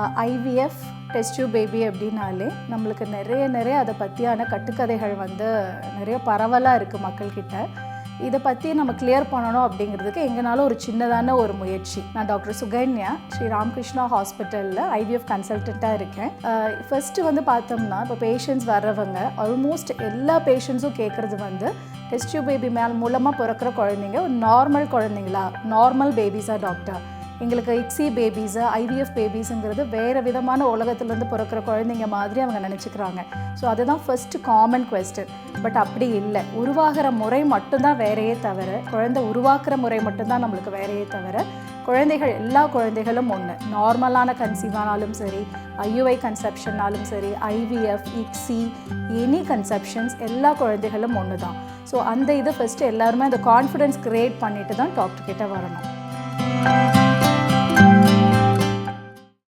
IVF டெஸ்டியூ baby அப்படின்னாலே நம்மளுக்கு நிறைய நிறைய அதை பற்றியான கட்டுக்கதைகள் வந்து நிறைய பரவலாக இருக்குது மக்கள்கிட்ட. இதை பற்றி நம்ம கிளியர் பண்ணணும் அப்படிங்கிறதுக்கு எங்கனாலும் ஒரு சின்னதான ஒரு முயற்சி. நான் டாக்டர் சுகன்யா ஸ்ரீ ராமகிருஷ்ணா ஹாஸ்பிட்டலில் ஐவிஎஃப் கன்சல்டண்ட்டாக இருக்கேன். ஃபஸ்ட்டு வந்து பார்த்தோம்னா இப்போ பேஷண்ட்ஸ் வர்றவங்க ஆல்மோஸ்ட் எல்லா பேஷண்ட்ஸும் கேட்குறது வந்து டெஸ்டியூ பேபி மேல் மூலமாக பிறக்கிற குழந்தைங்க நார்மல் குழந்தைங்களா? நார்மல் பேபிஸா டாக்டர் எங்களுக்கு இக்ஸி பேபிஸு ஐவிஎஃப் பேபிஸுங்கிறது வேறு விதமான உலகத்துலேருந்து பிறக்கிற குழந்தைங்க மாதிரி அவங்க நினச்சிக்கிறாங்க. ஸோ அதுதான் ஃபஸ்ட்டு காமன் கொஸ்டின் பட் அப்படி இல்லை. உருவாகிற முறை மட்டும்தான் வேறையே தவிர குழந்தை உருவாக்குற முறை மட்டும்தான் நம்மளுக்கு வேறையே தவிர குழந்தைகள் எல்லா குழந்தைகளும் ஒன்று நார்மலான கன்சீவ் ஆனாலும் சரி ஐயுஐ கன்செப்ஷன்னாலும் சரி ஐவிஎஃப் இக்ஸி எனி கன்செப்ஷன்ஸ் எல்லா குழந்தைகளும் ஒன்று தான் ஸோ அந்த இது ஃபஸ்ட்டு எல்லாருமே அந்த கான்ஃபிடென்ஸ் க்ரியேட் பண்ணிட்டு தான் டாக்டர் கிட்டே வரணும்.